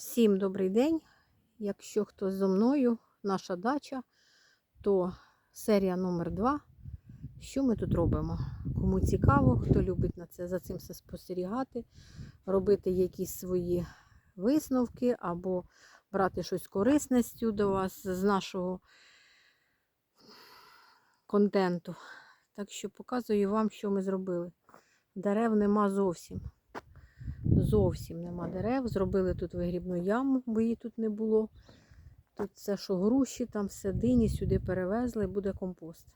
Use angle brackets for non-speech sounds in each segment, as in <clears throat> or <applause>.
Всім добрий день. Якщо хтось зо мною, наша дача, то серія номер 2 Що ми тут робимо? Кому цікаво, хто любить на це за цим все спостерігати, робити якісь свої висновки або брати щось корисністю до вас з нашого контенту. Так що показую вам, що ми зробили. Дерев нема зовсім. Зовсім нема дерев. Зробили тут вигрібну яму, бо її тут не було. Тут все, що груші, там все дині, сюди перевезли, буде компост.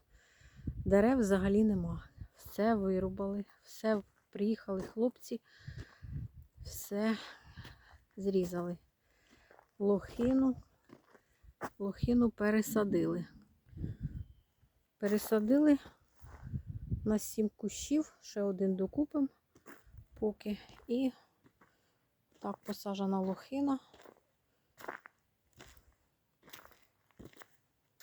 Дерев взагалі нема. Все вирубали, все приїхали хлопці, все зрізали. Лохину, лохину пересадили. Пересадили на сім кущів, ще один докупимо поки. І так посаджена лохина.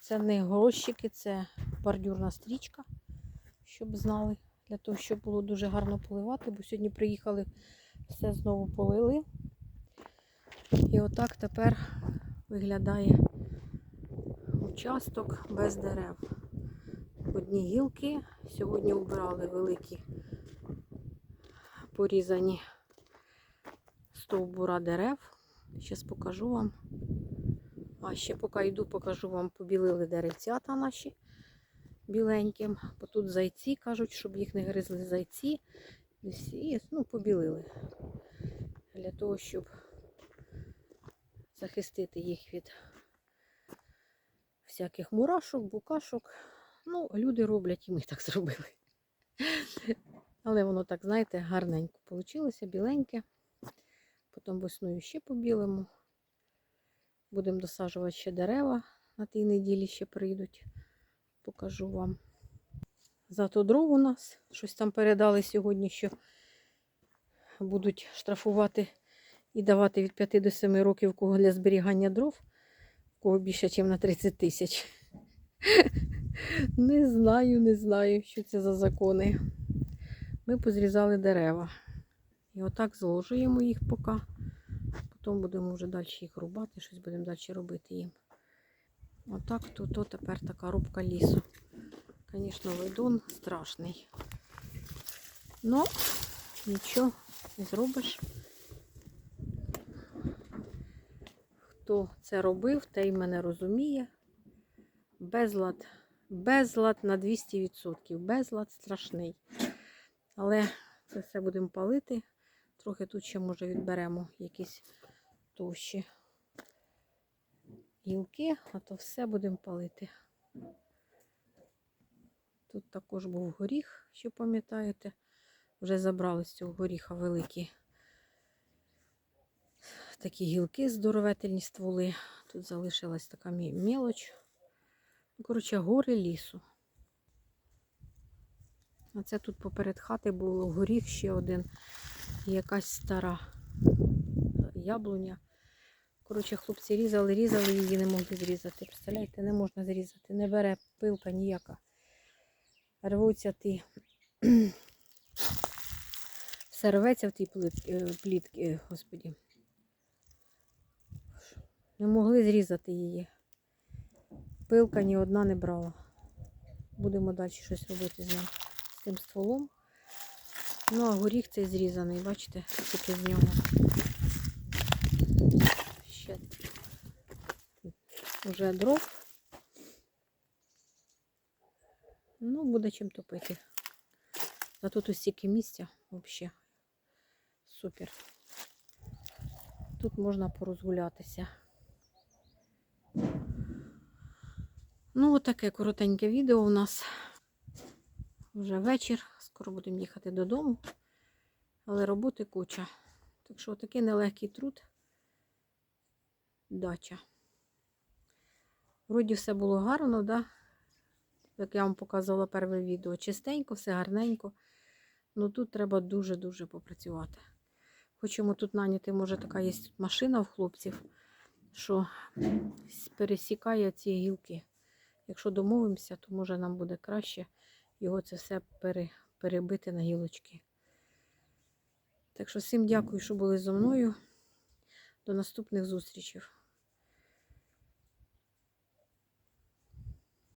Це не горщики, це бордюрна стрічка, щоб знали, для того, щоб було дуже гарно поливати, бо сьогодні приїхали, все знову полили. І отак тепер виглядає участок без дерев. Одні гілки. Сьогодні убрали великі порізані стовбура дерев. Зараз покажу вам. А ще поки йду, покажу вам, побілили деревцята наші біленьким. Бо тут зайці кажуть, щоб їх не гризли зайці. І ну, побілили. Для того, щоб захистити їх від всяких мурашок, букашок. Ну, люди роблять, і ми так зробили. Але воно так, знаєте, гарненько вийшло, біленьке. Потім весною ще побілимо. Будемо досаджувати ще дерева. На тій неділі ще прийдуть. Покажу вам. Зато дров у нас. Щось там передали сьогодні, що будуть штрафувати і давати від 5 до 7 років кого для зберігання дров, кого більше, ніж на 30 тисяч. <laughs> Не знаю, не знаю, що це за закони. Ми позрізали дерева. І отак зложуємо їх поки. Потім будемо вже далі їх рубати, щось будемо далі робити їм. Отак тут от тепер така рубка лісу. Звісно, видон страшний. Ну, нічого не зробиш. Хто це робив, той мене розуміє. Безлад, безлад на 200%. Безлад страшний. Але це все будемо палити. Трохи тут ще, може, відберемо якісь товщі гілки, а то все будемо палити. Тут також був горіх, що пам'ятаєте. Вже забрали з цього горіха великі такі гілки, здоровительні стволи. Тут залишилась така мелоч. Ну, Коротше, гори лісу. А це тут поперед хати був горіх ще один якась стара яблуня. Коротше, хлопці різали, різали, її не могли зрізати. Представляєте, не можна зрізати. Не бере пилка ніяка. Рвуться ті. <clears throat> Все рветься в ті плитки, плітки, господі. Не могли зрізати її. Пилка ні одна не брала. Будемо далі щось робити з ним, з тим стволом. Ну, а горіх цей зрізаний, бачите, тільки з нього. Ще вже дров. Ну, буде чим топити. Зато тут стільки місця взагалі. Супер. Тут можна порозгулятися. Ну, отаке коротеньке відео у нас. Вже вечір, скоро будемо їхати додому. Але роботи куча. Так що такий нелегкий труд. Дача. Вроді все було гарно, да? як я вам показувала перше відео. Чистенько, все гарненько. Ну тут треба дуже-дуже попрацювати. Хочемо тут наняти, може, така є машина в хлопців, що пересікає ці гілки. Якщо домовимося, то може нам буде краще його це все пере, перебити на гілочки. Так що всім дякую, що були зі мною. До наступних зустрічей.